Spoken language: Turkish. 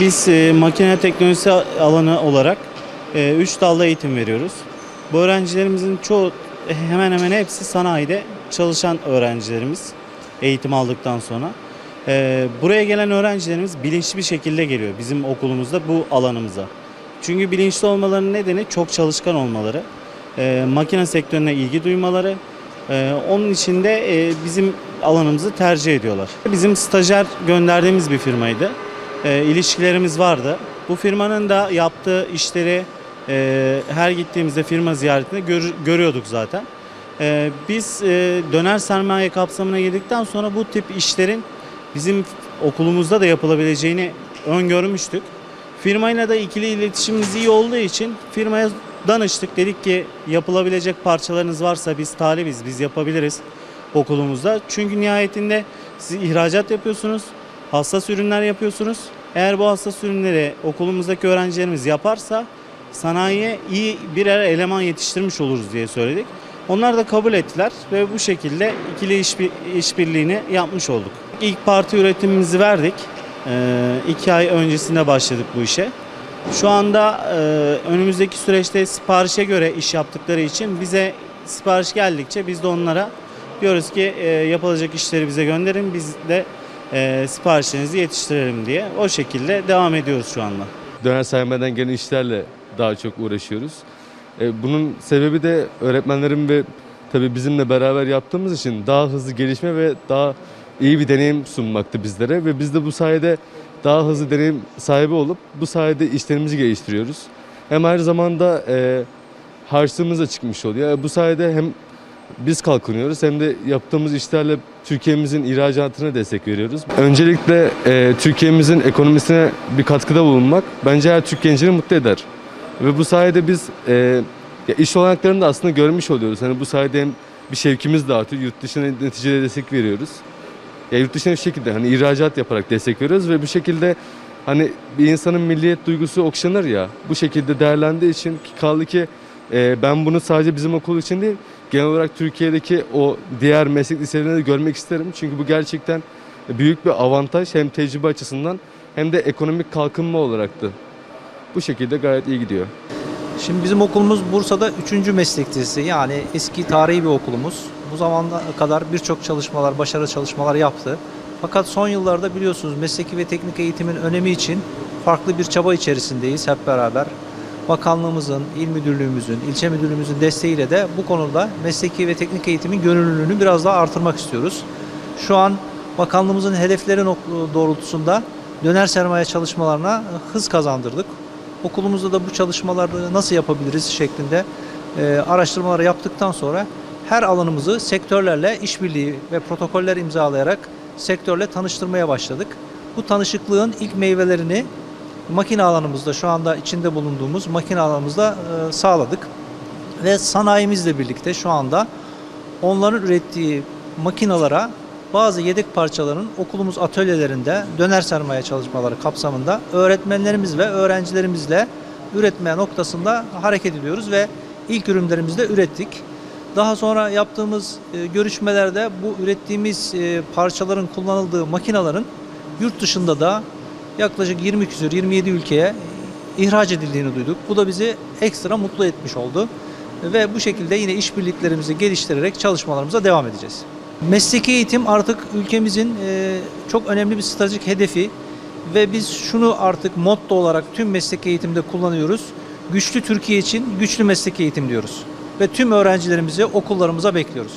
biz e, makine teknolojisi alanı olarak 3 dalda eğitim veriyoruz. Bu öğrencilerimizin çoğu hemen hemen hepsi sanayide çalışan öğrencilerimiz eğitim aldıktan sonra. E, buraya gelen öğrencilerimiz bilinçli bir şekilde geliyor bizim okulumuzda bu alanımıza. Çünkü bilinçli olmalarının nedeni çok çalışkan olmaları, e, makine sektörüne ilgi duymaları, e, onun için de e, bizim alanımızı tercih ediyorlar. Bizim stajyer gönderdiğimiz bir firmaydı. E, ilişkilerimiz vardı. Bu firmanın da yaptığı işleri e, her gittiğimizde firma ziyaretinde gör- görüyorduk zaten. E, biz e, döner sermaye kapsamına girdikten sonra bu tip işlerin bizim okulumuzda da yapılabileceğini öngörmüştük. Firmayla da ikili iletişimimiz iyi olduğu için firmaya danıştık. Dedik ki yapılabilecek parçalarınız varsa biz talibiz, biz yapabiliriz okulumuzda. Çünkü nihayetinde siz ihracat yapıyorsunuz, hassas ürünler yapıyorsunuz. Eğer bu hassas ürünleri okulumuzdaki öğrencilerimiz yaparsa sanayiye iyi birer eleman yetiştirmiş oluruz diye söyledik. Onlar da kabul ettiler ve bu şekilde ikili işbi- işbirliğini yapmış olduk. İlk parti üretimimizi verdik. Ee, iki ay öncesinde başladık bu işe. Şu anda e, önümüzdeki süreçte siparişe göre iş yaptıkları için bize sipariş geldikçe biz de onlara diyoruz ki e, yapılacak işleri bize gönderin biz de e, siparişlerinizi yetiştirelim diye. O şekilde devam ediyoruz şu anda. döner sermayeden gelen işlerle daha çok uğraşıyoruz. E, bunun sebebi de öğretmenlerim ve tabii bizimle beraber yaptığımız için daha hızlı gelişme ve daha iyi bir deneyim sunmaktı bizlere ve biz de bu sayede daha hızlı deneyim sahibi olup bu sayede işlerimizi geliştiriyoruz. Hem aynı zamanda e, harçlığımız da çıkmış oluyor. E, bu sayede hem biz kalkınıyoruz hem de yaptığımız işlerle Türkiye'mizin ihracatına destek veriyoruz. Öncelikle e, Türkiye'mizin ekonomisine bir katkıda bulunmak bence her Türk gencini mutlu eder. Ve bu sayede biz e, ya iş olanaklarını da aslında görmüş oluyoruz. Hani bu sayede hem bir şevkimiz de artıyor. Yurt dışına neticede destek veriyoruz. Ya yurt dışına bir şekilde hani ihracat yaparak destek veriyoruz ve bu şekilde hani bir insanın milliyet duygusu okşanır ya bu şekilde değerlendiği için ki kaldı ki e, ben bunu sadece bizim okul için değil genel olarak Türkiye'deki o diğer meslek liselerinde de görmek isterim. Çünkü bu gerçekten büyük bir avantaj hem tecrübe açısından hem de ekonomik kalkınma olaraktı. Bu şekilde gayet iyi gidiyor. Şimdi bizim okulumuz Bursa'da 3. meslek lisesi yani eski tarihi bir okulumuz. Bu zamana kadar birçok çalışmalar, başarılı çalışmalar yaptı. Fakat son yıllarda biliyorsunuz mesleki ve teknik eğitimin önemi için farklı bir çaba içerisindeyiz hep beraber. Bakanlığımızın, il müdürlüğümüzün, ilçe müdürlüğümüzün desteğiyle de bu konuda mesleki ve teknik eğitimin gönüllülüğünü biraz daha artırmak istiyoruz. Şu an bakanlığımızın hedefleri doğrultusunda döner sermaye çalışmalarına hız kazandırdık. Okulumuzda da bu çalışmaları nasıl yapabiliriz şeklinde e, araştırmaları yaptıktan sonra her alanımızı sektörlerle işbirliği ve protokoller imzalayarak sektörle tanıştırmaya başladık. Bu tanışıklığın ilk meyvelerini makine alanımızda şu anda içinde bulunduğumuz makine alanımızda e, sağladık. Ve sanayimizle birlikte şu anda onların ürettiği makinalara bazı yedek parçaların okulumuz atölyelerinde döner sermaye çalışmaları kapsamında öğretmenlerimiz ve öğrencilerimizle üretme noktasında hareket ediyoruz ve ilk ürünlerimizi de ürettik. Daha sonra yaptığımız e, görüşmelerde bu ürettiğimiz e, parçaların kullanıldığı makinaların yurt dışında da yaklaşık 20 küsur 27 ülkeye ihraç edildiğini duyduk. Bu da bizi ekstra mutlu etmiş oldu. Ve bu şekilde yine işbirliklerimizi geliştirerek çalışmalarımıza devam edeceğiz. Mesleki eğitim artık ülkemizin e, çok önemli bir stratejik hedefi ve biz şunu artık motto olarak tüm meslek eğitimde kullanıyoruz. Güçlü Türkiye için güçlü meslek eğitim diyoruz. Ve tüm öğrencilerimizi okullarımıza bekliyoruz.